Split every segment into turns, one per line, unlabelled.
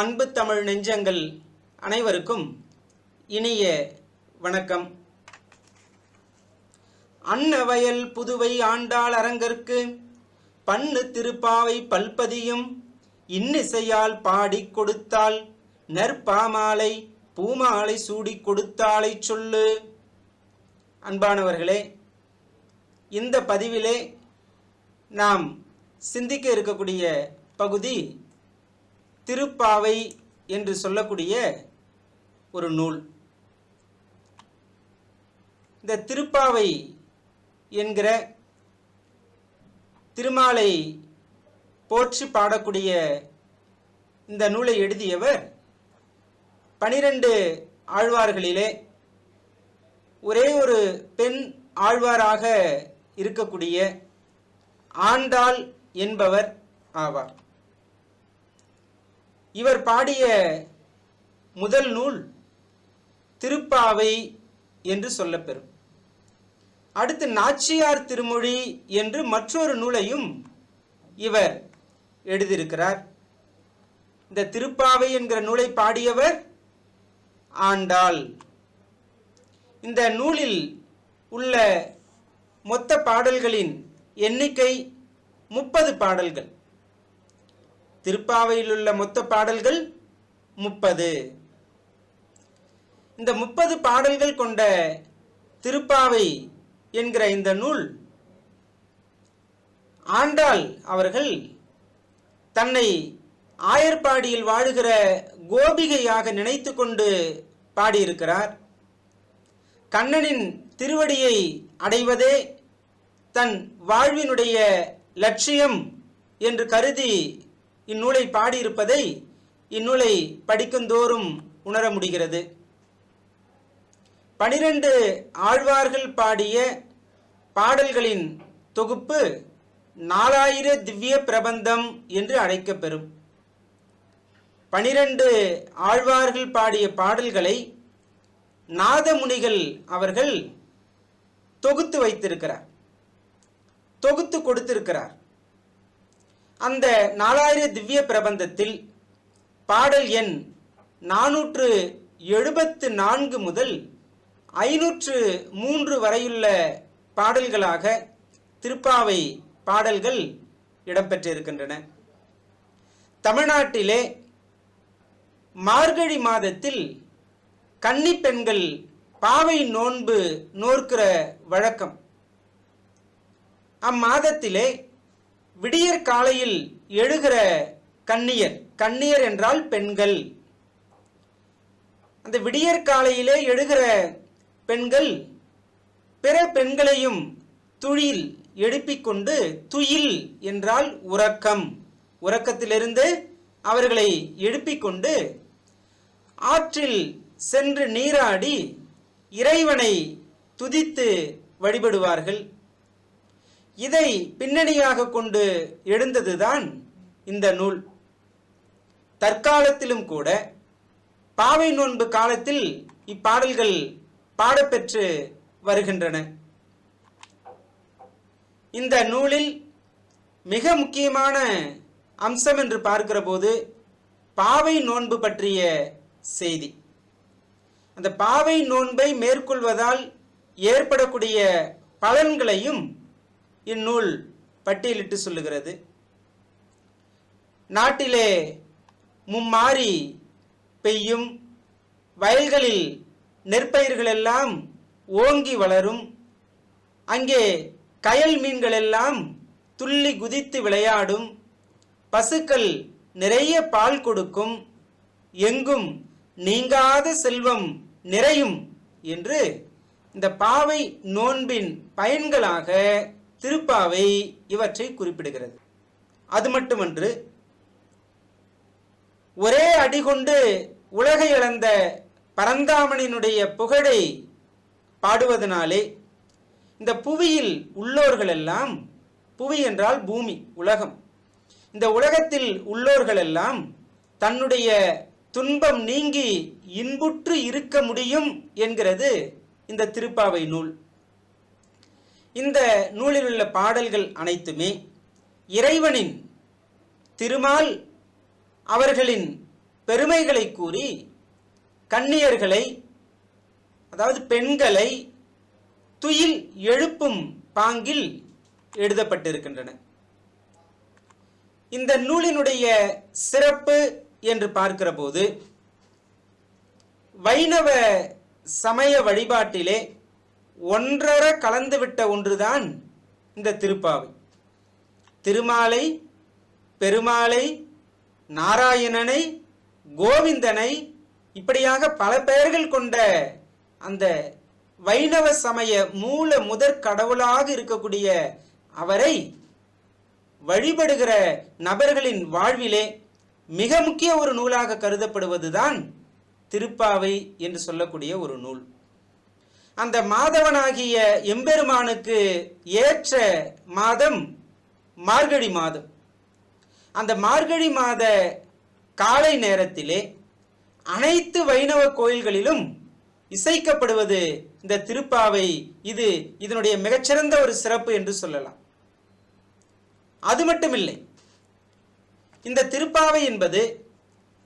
அன்பு தமிழ் நெஞ்சங்கள் அனைவருக்கும் இனிய வணக்கம். அன்னவயல் புதுவை ஆண்டாள் அரங்கற்கு பண்ணு திருப்பாவை பல்பதியும் இன்னிசையால் பாடிக் கொடுத்தால் நற்பாமாலை பூமாலை சூடிக் கொடுத்தாளை சொல்லு. அன்பானவர்களே இந்த பதிவிலே நாம் சிந்திக்க இருக்கக்கூடிய பகுதி திருப்பாவை என்று சொல்லக்கூடிய ஒரு நூல். இந்த திருப்பாவை என்கிற திருமாலை போற்றி பாடக்கூடிய இந்த நூலை எழுதியவர் பனிரெண்டு ஆழ்வார்களிலே ஒரே ஒரு பெண் ஆழ்வாராக இருக்கக்கூடிய ஆண்டாள் என்பவர் ஆவார். இவர் பாடிய முதல் நூல் திருப்பாவை என்று சொல்லப்பெறும். அடுத்து நாச்சியார் திருமொழி என்று மற்றொரு நூலையும் இவர் எழுதியிருக்கிறார். இந்த திருப்பாவை என்கிற நூலை பாடியவர் ஆண்டாள். இந்த நூலில் உள்ள மொத்த பாடல்களின் எண்ணிக்கை முப்பது பாடல்கள். திருப்பாவையிலுள்ள மொத்த பாடல்கள் முப்பது. இந்த முப்பது பாடல்கள் கொண்ட திருப்பாவை என்கிற இந்த நூல் ஆண்டாள் அவர்கள் தன்னை ஆயர்பாடியில் வாழுகிற கோபிகையாக நினைத்து கொண்டு பாடியிருக்கிறார். கண்ணனின் திருவடியை அடைவதே தன் வாழ்வினுடைய லட்சியம் என்று கருதி இந்நூலை பாடியிருப்பதை இந்நூலை படிக்குந்தோறும் உணர முடிகிறது. பனிரெண்டு ஆழ்வார்கள் பாடிய பாடல்களின் தொகுப்பு நாலாயிர திவ்ய பிரபந்தம் என்று அழைக்கப்பெறும். பனிரெண்டு ஆழ்வார்கள் பாடிய பாடல்களை நாதமுனிகள் அவர்கள் தொகுத்து வைத்திருக்கிறார். தொகுத்து கொடுத்திருக்கிறார். அந்த நாலாயிர திவ்ய பிரபந்தத்தில் பாடல் எண் நானூற்று எழுபத்து நான்கு முதல் ஐநூற்று மூன்று வரையுள்ள பாடல்களாக திருப்பாவை பாடல்கள் இடம்பெற்றிருக்கின்றன. தமிழ்நாட்டிலே மார்கழி மாதத்தில் கன்னி பெண்கள் பாவை நோன்பு நோர்க்கிற வழக்கம். அம்மாதத்திலே விடியற் காலையில் எழுகிற கன்னியர். கன்னியர் என்றால் பெண்கள். அந்த விடியற் காலையிலே எழுகிற பெண்கள் பிற பெண்களையும் துழில் எழுப்பிக் கொண்டு துயில் என்றால் உறக்கம். உறக்கத்திலிருந்து அவர்களை எழுப்பிக் கொண்டு ஆற்றில் சென்று நீராடி இறைவனை துதித்து வழிபடுவார்கள். இதை பின்னணியாக கொண்டு எழுந்ததுதான் இந்த நூல். தற்காலத்திலும் கூட பாவை நோன்பு காலத்தில் இப்பாடல்கள் பாடப்பெற்று வருகின்றன. இந்த நூலில் மிக முக்கியமான அம்சம் என்று பார்க்கிற போது பாவை நோன்பு பற்றிய செய்தி. அந்த பாவை நோன்பை மேற்கொள்வதால் ஏற்படக்கூடிய பலன்களையும் இந்நூல் பட்டியலிட்டு சொல்லுகிறது. நாட்டிலே மும்மாறி பெய்யும் வயல்களில் நெற்பயிர்களெல்லாம் ஓங்கி வளரும். அங்கே கயல் மீன்களெல்லாம் துள்ளி குதித்து விளையாடும். பசுக்கள் நிறைய பால் கொடுக்கும். எங்கும் நீங்காத செல்வம் நிறையும் என்று இந்த பாவை நோன்பின் பயன்களாக திருப்பாவை இவற்றை குறிப்பிடுகிறது. அது மட்டுமன்று ஒரே அடி கொண்டு உலகை இழந்த பரந்தாமனினுடைய புகழை பாடுவதனாலே இந்த புவியில் உள்ளோர்கள் எல்லாம் புவி என்றால் பூமி உலகம். இந்த உலகத்தில் உள்ளோர்கள் எல்லாம் தன்னுடைய துன்பம் நீங்கி இன்புற்று இருக்க முடியும் என்கிறது இந்த திருப்பாவை நூல். இந்த நூலில் உள்ள பாடல்கள் அனைத்துமே இறைவனின் திருமால் அவர்களின் பெருமைகளை கூறி கன்னியர்களை அதாவது பெண்களை துயில் எழுப்பும் பாங்கில் எழுதப்பட்டிருக்கின்றன. இந்த நூலினுடைய சிறப்பு என்று பார்க்கிற போது வைணவ சமய வழிபாட்டிலே ஒன்றர கலந்துவிட்ட ஒன்றுதான் இந்த திருப்பாவை. திருமாலை பெருமாளை நாராயணனை கோவிந்தனை இப்படியாக பல பெயர்கள் கொண்ட அந்த வைணவ சமய மூல முதற் கடவுளாக இருக்கக்கூடிய அவரை வழிபடுகிற நபர்களின் வாழ்விலே மிக முக்கிய ஒரு நூலாக கருதப்படுவதுதான் திருப்பாவை என்று சொல்லக்கூடிய ஒரு நூல். அந்த மாதவனாகிய எம்பெருமானுக்கு ஏற்ற மாதம் மார்கழி மாதம். அந்த மார்கழி மாத காலை நேரத்திலே அனைத்து வைணவ கோயில்களிலும் இசைக்கப்படுவது இந்த திருப்பாவை இது இதனுடைய மிகச்சிறந்த ஒரு சிறப்பு என்று சொல்லலாம். அது மட்டுமில்லை இந்த திருப்பாவை என்பது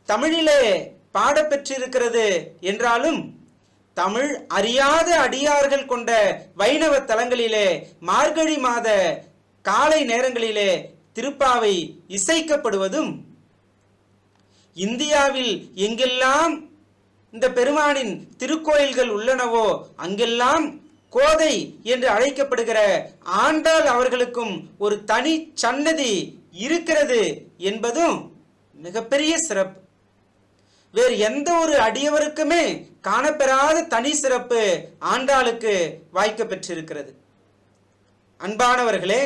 தமிழிலே பாடப்பெற்றிருக்கிறது என்றாலும் தமிழ் அறியாத அடியார்கள் கொண்ட வைணவ தலங்களிலே மார்கழி மாத காலை நேரங்களிலே திருப்பாவை இசைக்கப்படுவதும் இந்தியாவில் எங்கெல்லாம் இந்த பெருமானின் திருக்கோயில்கள் உள்ளனவோ அங்கெல்லாம் கோதை என்று அழைக்கப்படுகிற ஆண்டாள் அவர்களுக்கும் ஒரு தனி சன்னதி இருக்கிறது என்பதும் மிகப்பெரிய சிறப்பு. வேறு எந்த ஒரு அடியவருக்குமே காணப்பெறாத தனி சிறப்பு ஆண்டாளுக்கு வாய்க்க பெற்றிருக்கிறது. அன்பானவர்களே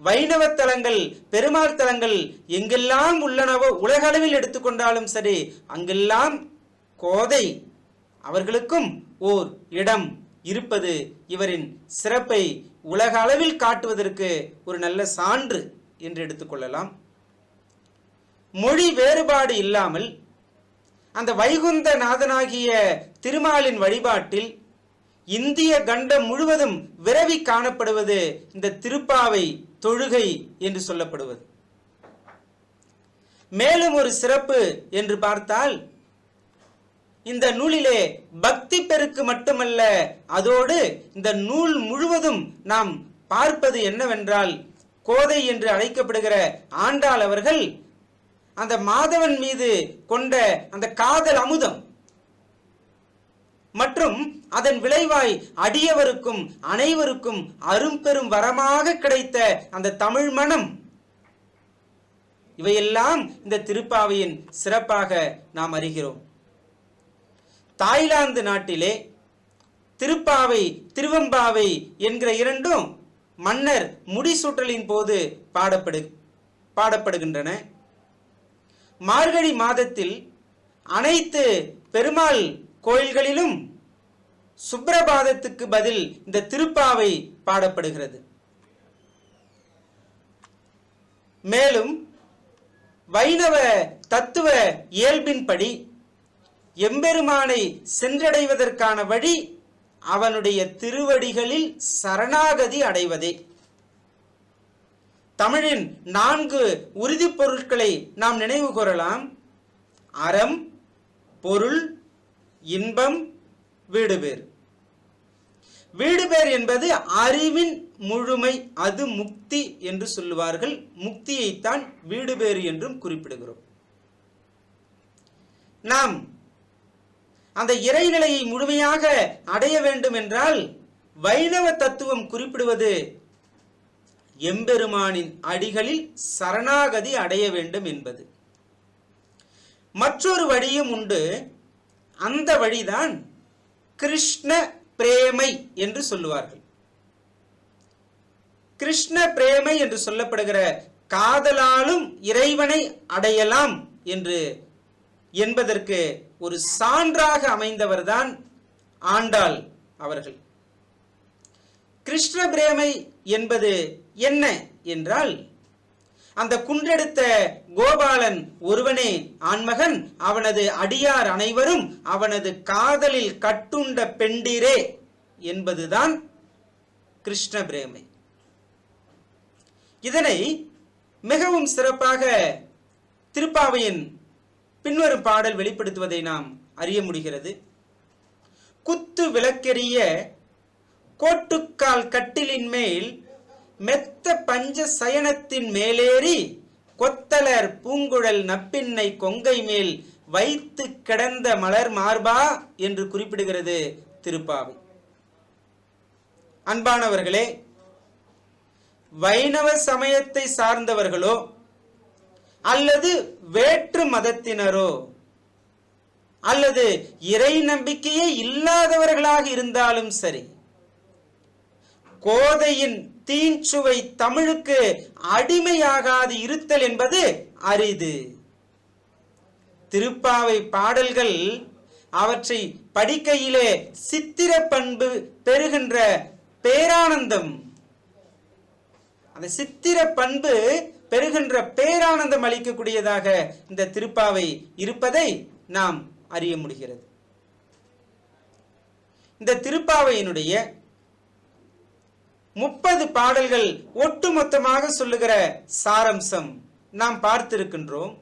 வைணவ தலங்கள் பெருமாள் தலங்கள் எங்கெல்லாம் உள்ளனவோ உலகளவில் எடுத்துக்கொண்டாலும் சரி அங்கெல்லாம் கோதை அவர்களுக்கும் ஓர் இடம் இருப்பது இவரின் சிறப்பை உலக அளவில் காட்டுவதற்கு ஒரு நல்ல சான்று என்று எடுத்துக்கொள்ளலாம் மொழி வேறுபாடு இல்லாமல் அந்த வைகுந்த நாதனாகிய திருமாலின் வழிபாட்டில் இந்திய கண்டம் முழுவதும் விரவி காணப்படுவது இந்த திருப்பாவை தொழுகை என்று சொல்லப்படுவது. மேலும் ஒரு சிறப்பு என்று பார்த்தால் இந்த நூலிலே பக்தி பெருக்கு மட்டுமல்ல அதோடு இந்த நூல் முழுவதும் நாம் பார்ப்பது என்னவென்றால் கோதை என்று அழைக்கப்படுகிற ஆண்டாள் அவர்கள் அந்த மாதவன் மீது கொண்ட அந்த காதல் அமுதம். மற்றும் அதன் விளைவாய் அடியவருக்கும் அனைவருக்கும் அரும்பெரும் வரமாக கிடைத்த அந்த தமிழ் மனம். இவையெல்லாம் இந்த திருப்பாவையின் சிறப்பாக நாம் அறிகிறோம். தாய்லாந்து நாட்டிலே திருப்பாவை திருவம்பாவை என்கிற இரண்டும் மன்னர் முடிசூட்டலின் போது பாடப்படு பாடப்படுகின்றன. மார்கழி மாதத்தில் அனைத்து பெருமாள் கோயில்களிலும் சுப்பிரபாதத்துக்கு பதில் இந்த திருப்பாவை பாடப்படுகிறது. மேலும் வைணவ தத்துவ இயல்பின்படி எம்பெருமானை சென்றடைவதற்கான வழி அவனுடைய திருவடிகளில் சரணாகதி அடைவதே. தமிழின் நான்கு உறுதி பொருட்களை நாம் நினைவு கூறலாம். அறம் பொருள் இன்பம் வீடுபேர். வீடுபேர் என்பது அறிவின் முழுமை அது முக்தி என்று சொல்லுவார்கள். முக்தியைத்தான் வீடுபேறு என்றும் குறிப்பிடுகிறோம். நாம் அந்த இறைநிலையை முழுமையாக அடைய வேண்டும் என்றால் வைணவ தத்துவம் குறிப்பிடுவது எம்பெருமானின் அடிகளில் சரணாகதி அடைய வேண்டும் என்பது. மற்றொரு வழியும் உண்டு. அந்த வழிதான் கிருஷ்ண பிரேமை என்று சொல்லுவார்கள். கிருஷ்ண பிரேமை என்று சொல்லப்படுகிற காதலாலும் இறைவனை அடையலாம் என்று என்பதற்கு ஒரு சான்றாக அமைந்தவர்தான் ஆண்டாள் அவர்கள். கிருஷ்ண பிரேமை என்பது என்ன என்றால் அந்த குன்றெடுத்த கோபாலன் ஒருவனே ஆண்மகன் அவனது அடியார் அனைவரும் அவனது காதலில் கட்டுண்ட பெண்டிரே என்பதுதான் கிருஷ்ண பிரேமை. இதனை மிகவும் சிறப்பாக திருப்பாவையின் பின்வரும் பாடல் வெளிப்படுத்துவதை நாம் அறிய முடிகிறது. குத்து விளக்கெரிய கோட்டுக்கால் கட்டிலின் மேல் மெத்த பஞ்ச சயனத்தின் மேலேறி கொத்தலர் பூங்குழல் நப்பின்னை கொங்கை மேல் வைத்து கிடந்த மலர் மார்பா என்று குறிப்பிடுகிறது திருப்பாவை. அன்பானவர்களே வைணவ சமயத்தை சார்ந்தவர்களோ அல்லது வேற்று மதத்தினரோ அல்லது இறை நம்பிக்கையே இல்லாதவர்களாக இருந்தாலும் சரி கோதையின் தீஞ்சுவை தமிழுக்கு அடிமையாகாது இருத்தல் என்பது அரிது. திருப்பாவை பாடல்கள் அவற்றை படிக்கையிலே சித்திர பண்பு பெறுகின்ற பேரானந்தம். அந்த சித்திர பண்பு பெறுகின்ற பேரானந்தம் அளிக்கக்கூடியதாக இந்த திருப்பாவை இருப்பதை நாம் அறிய முடிகிறது. இந்த திருப்பாவையினுடைய முப்பது பாடல்கள் ஒட்டுமொத்தமாக சொல்லுகிற சாரம்சம் நாம் பார்த்திருக்கின்றோம்.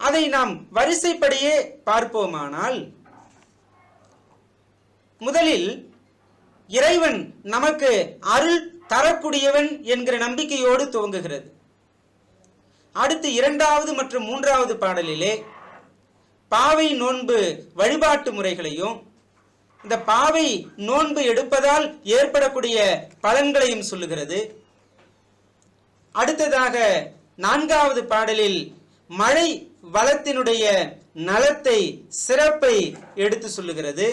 அதை நாம் வரிசைப்படியே பார்ப்போமானால் முதலில் இறைவன் நமக்கு அருள் தரக்கூடியவன் என்கிற நம்பிக்கையோடு துவங்குகிறது. அடுத்து இரண்டாவது மற்றும் மூன்றாவது பாடலிலே பாவை நோன்பு வழிபாட்டு முறைகளையும் இந்த பாவை நோன்பு எடுப்பதால் ஏற்படக்கூடிய பலன்களையும் சொல்லுகிறது. அடுத்ததாக நான்காவது பாடலில் மழை வளத்தினுடைய நலத்தை சிறப்பை எடுத்து சொல்லுகிறது.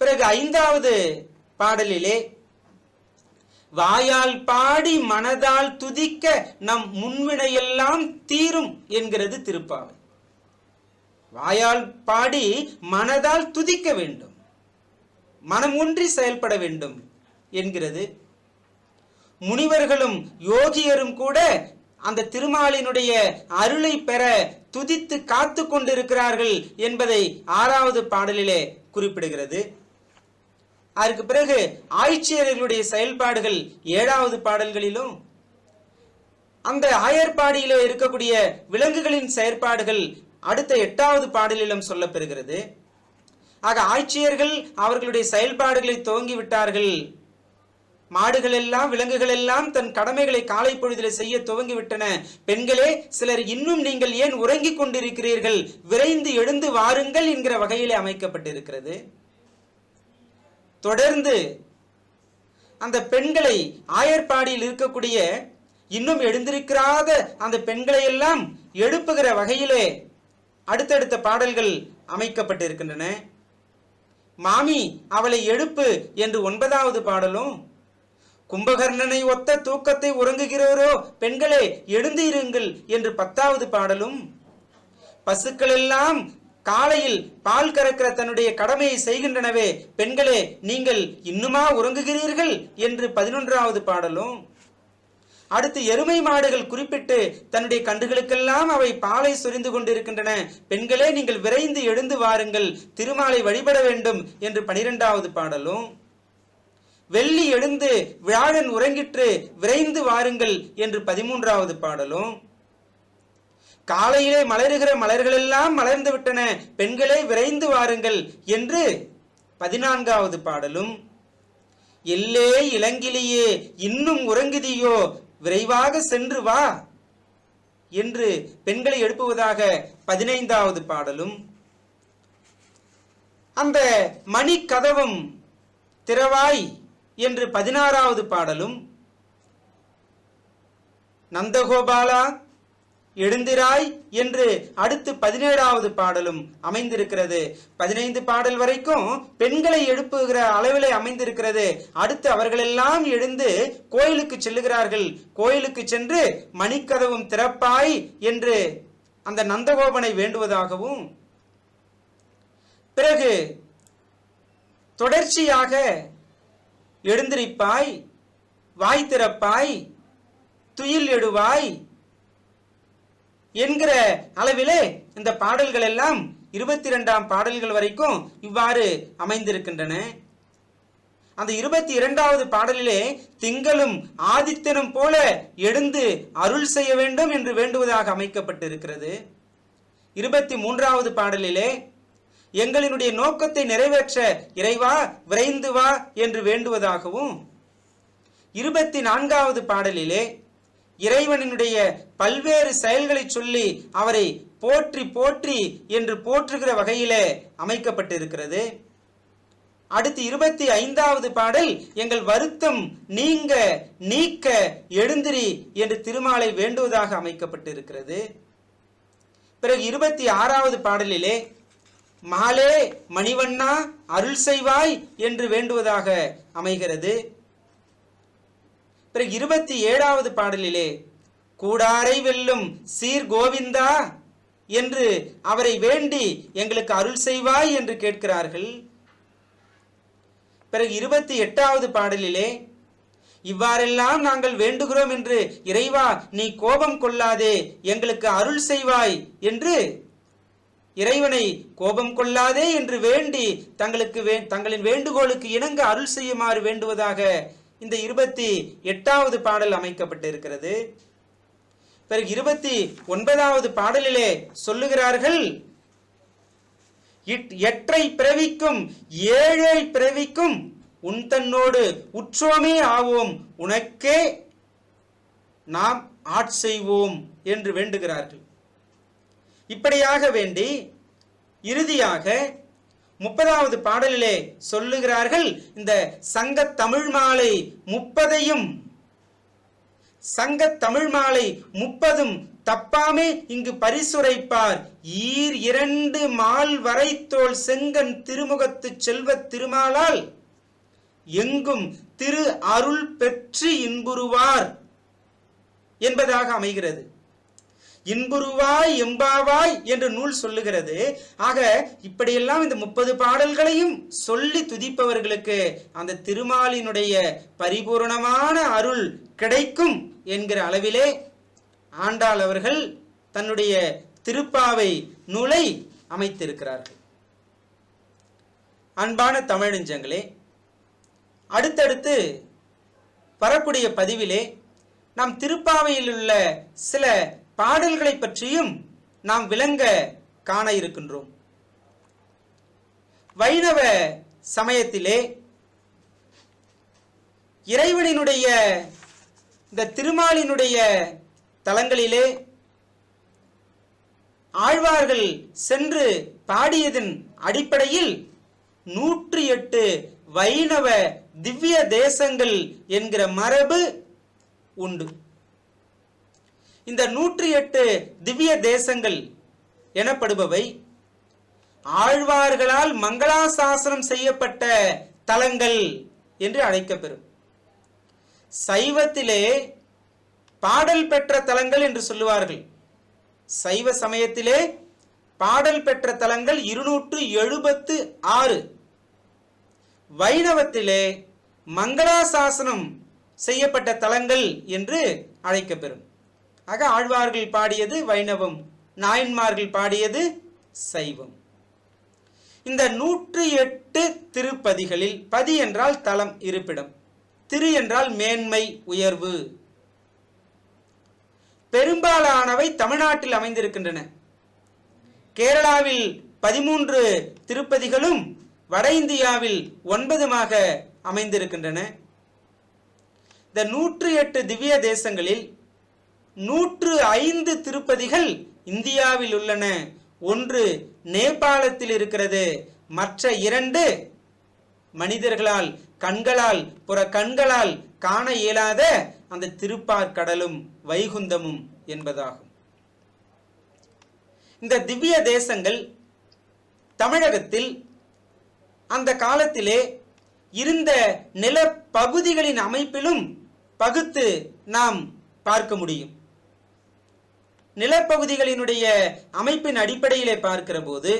பிறகு ஐந்தாவது பாடலிலே வாயால் பாடி மனதால் துதிக்க நம் முன்வினையெல்லாம் தீரும் என்கிறது திருப்பாவை. வாயால் பாடி மனதால் துதிக்க வேண்டும். மனம் ஒன்றி செயல்பட வேண்டும் என்கிறது. முனிவர்களும் யோகியரும் கூட அந்த திருமாலினுடைய அருளை பெற துதித்து காத்து கொண்டிருக்கிறார்கள் என்பதை ஆறாவது பாடலிலே குறிப்பிடுகிறது. அதற்கு பிறகு ஆய்ச்சியர்களுடைய செயல்பாடுகள் ஏழாவது பாடல்களிலும் அந்த ஆயர்பாடியிலே இருக்கக்கூடிய விலங்குகளின் செயற்பாடுகள் அடுத்த எட்டாவது பாடலிலும் சொல்லப்பெறுகிறது. ஆக ஆட்சியர்கள் அவர்களுடைய செயல்பாடுகளை துவங்கி விட்டார்கள். மாடுகள் எல்லாம் விலங்குகள் எல்லாம் தன் கடமைகளை காலை பொழுதில் செய்ய துவங்கி விட்டன. பெண்களே சிலர் இன்னும் நீங்கள் ஏன் உறங்கிக் கொண்டிருக்கிறீர்கள்? விரைந்து எழுந்து வாருங்கள் என்கிற வகையிலே அமைக்கப்பட்டிருக்கிறது. தொடர்ந்து அந்த பெண்களை ஆயர்பாடியில் இருக்கக்கூடிய இன்னும் எழுந்திருக்கிறாத அந்த பெண்களை எல்லாம் எழுப்புகிற வகையிலே அடுத்தடுத்த பாடல்கள் அமைக்கப்பட்டிருக்கின்றன. மாமி அவளை எழுப்பு என்று ஒன்பதாவது பாடலும் கும்பகர்ணனை ஒத்த தூக்கத்தை உறங்குகிறோரோ பெண்களே எழுந்து இருங்கள் என்று பத்தாவது பாடலும் பசுக்கள் எல்லாம் காலையில் பால் கறக்கிற தன்னுடைய கடமையை செய்கின்றனவே பெண்களே நீங்கள் இன்னுமா உறங்குகிறீர்கள் என்று பதினொன்றாவது பாடலும் அடுத்து எருமை மாடுகள் குறிப்பிட்டு தன்னுடைய கன்றுகளுக்கெல்லாம் அவை பாலை சொரிந்து கொண்டிருக்கின்றன. பெண்களே நீங்கள் விரைந்து எழுந்து வாருங்கள். திருமாலை வழிபட வேண்டும் என்று பனிரெண்டாவது பாடலும். வெள்ளி எழுந்து வியாழன் உறங்கிற்று விரைந்து வாருங்கள் என்று பதிமூன்றாவது பாடலும். காலையிலே மலருகிற மலர்களெல்லாம் மலர்ந்து விட்டன. பெண்களே விரைந்து வாருங்கள் என்று பதினான்காவது பாடலும். எல்லே இளங்கிலியே இன்னும் உறங்குதியோ? விரைவாக சென்று வா என்று பெண்களை எழுப்புவதாக பதினைந்தாவது பாடலும். அந்த மணி கதவும் திறவாய் என்று பதினாறாவது பாடலும். நந்தகோபாலா எழுந்திராய் என்று அடுத்து பதினேழாவது பாடலும் அமைந்திருக்கிறது. பதினைந்து பாடல் வரைக்கும் பெண்களை எழுப்புகிற அளவிலே அமைந்திருக்கிறது. அடுத்து அவர்களெல்லாம் எழுந்து கோயிலுக்கு செல்லுகிறார்கள். கோயிலுக்கு சென்று மணிக்கதவும் திறப்பாய் என்று அந்த நந்தகோபனை வேண்டுவதாகவும் பிறகு தொடர்ச்சியாக எழுந்திருப்பாய் வாய் திறப்பாய் துயில் எடுவாய் என்கிற அளவிலே இந்த பாடல்கள் எல்லாம் இருபத்தி இரண்டாம் பாடல்கள் வரைக்கும் இவ்வாறு அமைந்திருக்கின்றன. அந்த இருபத்தி இரண்டாவது பாடலிலே திங்களும் ஆதித்தனும் போல எழுந்து அருள் செய்ய வேண்டும் என்று வேண்டுவதாக அமைக்கப்பட்டிருக்கிறது. இருபத்தி மூன்றாவது பாடலிலே எங்களினுடைய நோக்கத்தை நிறைவேற்ற இறைவா விரைந்து வா என்று வேண்டுவதாகவும் இருபத்தி நான்காவது பாடலிலே இறைவனினுடைய பல்வேறு செயல்களை சொல்லி அவரை போற்றி போற்றி என்று போற்றுகிற வகையிலே அமைக்கப்பட்டிருக்கிறது. அடுத்து இருபத்தி ஐந்தாவது பாடல் எங்கள் வருத்தம் நீங்க நீக்க எழுந்திரி என்று திருமாலை வேண்டுவதாக அமைக்கப்பட்டிருக்கிறது. பிறகு இருபத்தி ஆறாவது பாடலிலே மாலே மணிவண்ணா அருள் செய்வாய் என்று வேண்டுவதாக அமைகிறது. பிறகு இருபத்தி ஏழாவது பாடலிலே கூடாரை வெல்லும் சீர் கோவிந்தா என்று அவரை வேண்டி எங்களுக்கு அருள் செய்வாய் என்று கேட்கிறார்கள். பிறகு இருபத்தி எட்டாவது பாடலிலே இவ்வாறெல்லாம் நாங்கள் வேண்டுகிறோம் என்று இறைவா நீ கோபம் கொள்ளாதே எங்களுக்கு அருள் செய்வாய் என்று இறைவனை கோபம் கொள்ளாதே என்று வேண்டி தங்களுக்கு வே தங்களின் வேண்டுகோளுக்கு இணங்க அருள் செய்யுமாறு வேண்டுவதாக இந்த இருபத்தி எட்டாவது பாடல் அமைக்கப்பட்டு இருக்கிறது பிறகு இருபத்தி ஒன்பதாவது பாடலிலே சொல்லுகிறார்கள் இட் எற்றை பிறவிக்கும் ஏழை பிறவிக்கும் உன் தன்னோடு உற்றோமே ஆவோம் உனக்கே நாம் ஆட்செய்வோம் என்று வேண்டுகிறார்கள். இப்படியாக வேண்டி இறுதியாக முப்பதாவது பாடலிலே சொல்லுகிறார்கள் இந்த சங்க தமிழ் மாலை முப்பதையும் சங்க தமிழ் மாலை முப்பதும் தப்பாமே இங்கு பரிசுரைப்பார். ஈர் இரண்டு மால் வரைத்தோல் செங்கன் திருமுகத்து செல்வத் திருமாலால் எங்கும் திரு அருள் பெற்று இன்புறுவார் என்பதாக அமைகிறது. இன்புருவாய் எம்பாவாய் என்று நூல் சொல்லுகிறது. ஆக இப்படியெல்லாம் இந்த முப்பது பாடல்களையும் சொல்லி துதிப்பவர்களுக்கு அந்த திருமாலினுடைய பரிபூரணமான அருள் கிடைக்கும் என்கிற அளவிலே ஆண்டாள் அவர்கள் தன்னுடைய திருப்பாவை நூலை அமைத்திருக்கிறார்கள். அன்பான தமிழஞ்சங்களே அடுத்தடுத்து வரக்கூடிய பதிவிலே நாம் திருப்பாவையில் உள்ள சில பாடல்களை பற்றியும் நாம் விளங்க காண இருக்கின்றோம். வைணவ சமயத்திலே இறைவனினுடைய இந்த திருமாலினுடைய தலங்களிலே ஆழ்வார்கள் சென்று பாடியதன் அடிப்படையில் நூற்றி எட்டு வைணவ திவ்ய தேசங்கள் என்கிற மரபு உண்டு. இந்த நூற்றி எட்டு திவ்ய தேசங்கள் எனப்படுபவை. ஆழ்வார்களால் மங்களாசாசனம் செய்யப்பட்ட தலங்கள் என்று அழைக்கப்பெறும். சைவத்திலே பாடல் பெற்ற தலங்கள் என்று சொல்லுவார்கள். சைவ சமயத்திலே பாடல் பெற்ற தலங்கள் இருநூற்று எழுபத்து ஆறு. வைணவத்திலே மங்களாசாசனம் செய்யப்பட்ட தலங்கள் என்று அழைக்கப்பெறும். ஆக ஆழ்வார்கள் பாடியது வைணவம் நாயன்மார்கள் பாடியது சைவம். இந்த நூற்றி எட்டு திருப்பதிகளில் பதி என்றால் தலம் இருப்பிடம் திரு என்றால் மேன்மை உயர்வு. பெரும்பாலானவை தமிழ்நாட்டில் அமைந்திருக்கின்றன. கேரளாவில் பதிமூன்று திருப்பதிகளும் வட இந்தியாவில் ஒன்பதுமாக அமைந்திருக்கின்றன. இந்த நூற்று எட்டு திவ்ய தேசங்களில் நூற்று ஐந்து திருப்பதிகள் இந்தியாவில் உள்ளன. ஒன்று நேபாளத்தில் இருக்கிறது. மற்ற இரண்டு மனிதர்களால் கண்களால் புற கண்களால் காண இயலாத அந்த திருப்பார்கடலும் வைகுந்தமும் என்பதாகும். இந்த திவ்ய தேசங்கள் தமிழகத்தில் அந்த காலத்திலே இருந்த நிலப்பகுதிகளின் அமைப்பிலும் பகுத்து நாம் பார்க்க முடியும். நிலப்பகுதிகளினுடைய அமைப்பின் அடிப்படையிலே பார்க்கிற போது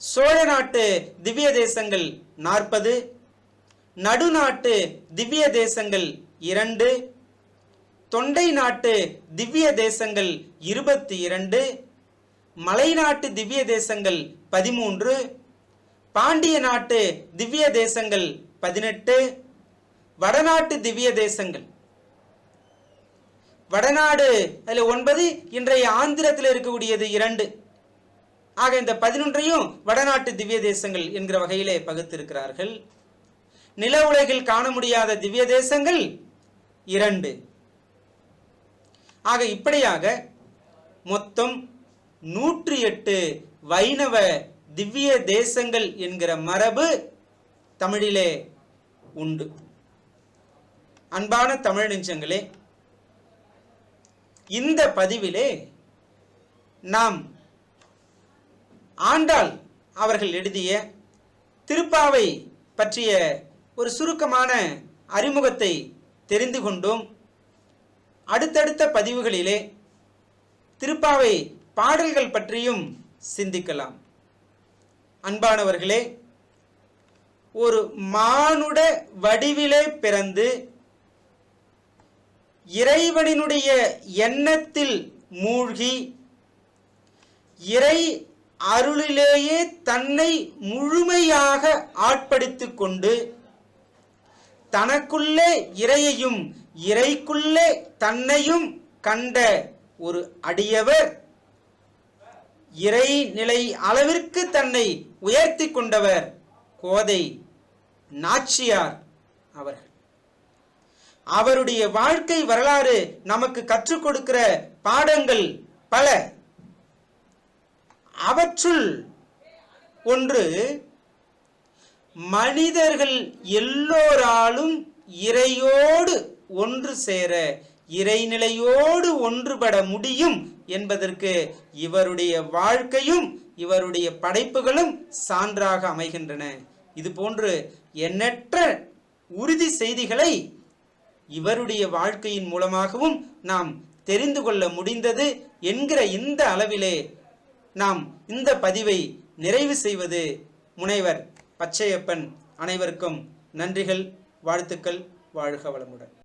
சோழ நாட்டு திவ்ய தேசங்கள் நாற்பது நடுநாட்டு திவ்ய தேசங்கள் இரண்டு தொண்டை நாட்டு திவ்ய தேசங்கள் இருபத்தி இரண்டு மலைநாட்டு திவ்ய தேசங்கள் பதிமூன்று பாண்டிய நாட்டு திவ்ய தேசங்கள் பதினெட்டு வடநாட்டு திவ்ய தேசங்கள் வடநாடு அதில் ஒன்பது இன்றைய ஆந்திரத்தில் இருக்கக்கூடியது இரண்டு. ஆக இந்த பதினொன்றையும் வடநாட்டு திவ்ய தேசங்கள் என்கிற வகையிலே பகுத்திருக்கிறார்கள். நில உலகில் காண முடியாத திவ்ய தேசங்கள் இரண்டு. ஆக இப்படியாக மொத்தம் நூற்றி எட்டு வைணவ திவ்ய தேசங்கள் என்கிற மரபு தமிழிலே உண்டு. அன்பான தமிழ் நெஞ்சங்களே இந்த பதிவிலே நாம் ஆண்டாள் அவர்கள் எழுதிய திருப்பாவை பற்றிய ஒரு சுருக்கமான அறிமுகத்தை தெரிந்து கொண்டோம். அடுத்தடுத்த பதிவுகளிலே திருப்பாவை பாடல்கள் பற்றியும் சிந்திக்கலாம். அன்பானவர்களே ஒரு மானுட வடிவிலே பிறந்து இறைவனினுடைய எண்ணத்தில் மூழ்கி இறை அருளிலேயே தன்னை முழுமையாக ஆட்படுத்திக் கொண்டு தனக்குள்ளே இறையையும் இறைக்குள்ளே தன்னையும் கண்ட ஒரு அடியவர் இறை நிலை அளவிற்கு தன்னை உயர்த்தி கொண்டவர் கோதை நாச்சியார் அவர்கள். அவருடைய வாழ்க்கை வரலாறு நமக்கு கற்றுக் கொடுக்கிற பாடங்கள் பல. அவற்றுள் ஒன்று மனிதர்கள் எல்லோராலும் இறையோடு ஒன்று சேர இறைநிலையோடு ஒன்றுபட முடியும் என்பதற்கு இவருடைய வாழ்க்கையும் இவருடைய படைப்புகளும் சான்றாக அமைகின்றன. இது போன்று எண்ணற்ற உறுதி செய்திகளை இவருடைய வாழ்க்கையின் மூலமாகவும் நாம் தெரிந்து கொள்ள முடிந்தது என்கிற இந்த அளவிலே நாம் இந்த பதிவை நிறைவு செய்வது. முனைவர் பச்சையப்பன் அனைவருக்கும் நன்றிகள் வாழ்த்துக்கள் வாழ்க வளமுடன்.